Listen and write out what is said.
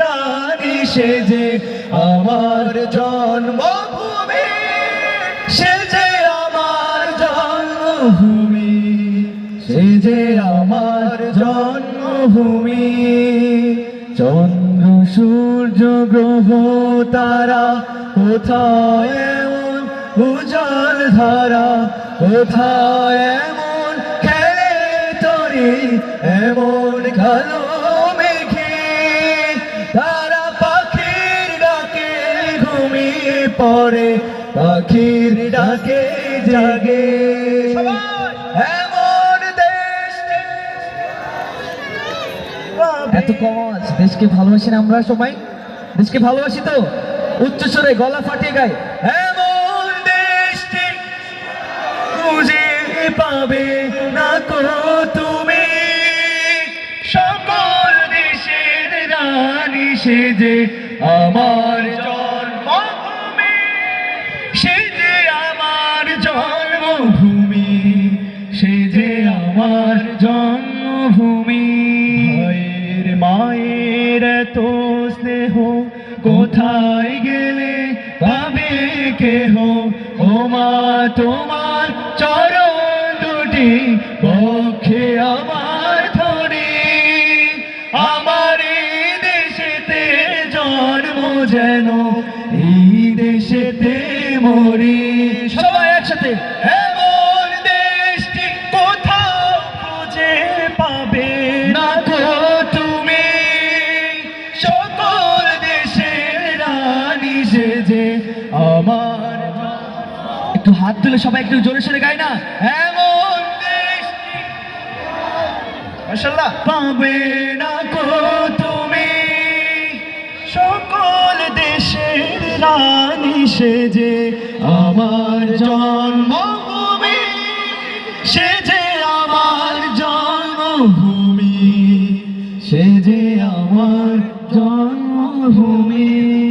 রানী সে যে আমার জন্মভূমি সে যে আমার জন্মভূমি সে যে আমার জন্মভূমি। চন্দ্র, সূর্য, গ্রহ, তারা কোথায় এমন উজাল ধারা, কোথায় এমন খেলে তরি, এমন কালো পড়ে পাখির ডাকে জাগে। এত কমাস দেশকে ভালোবাসি না আমরা সবাই? দেশকে ভালোবাসি তো? উচ্চস্বরে গলা ফাটিয়ে গায়। এমন দেশটি খুঁজে পাবে না কো তুমি। সকল দেশের রানী সে যে আমার আমার জন্মভূমি। ভাইয়ের মায়ের তো স্নেহ, কোথায় গেলে পাবে কেহ? ও মা, তোমার চরণ দুটি, পক্ষে আমার ধরে আমার দেশেতে জন্ম যেন, এই দেশেতে মরি। সকল দেশের রানী সে যে আমার একটু হাত তুলে সবাই একটু জোরে সোরে গায় না? এমন মাশাআল্লাহ। পাবে না গো তুমি? সকল দেশের রানী সে যে আমার জন্মভূমি। সে যে আমার জন্মভূমি। সে যে আমার জন্মভূমি।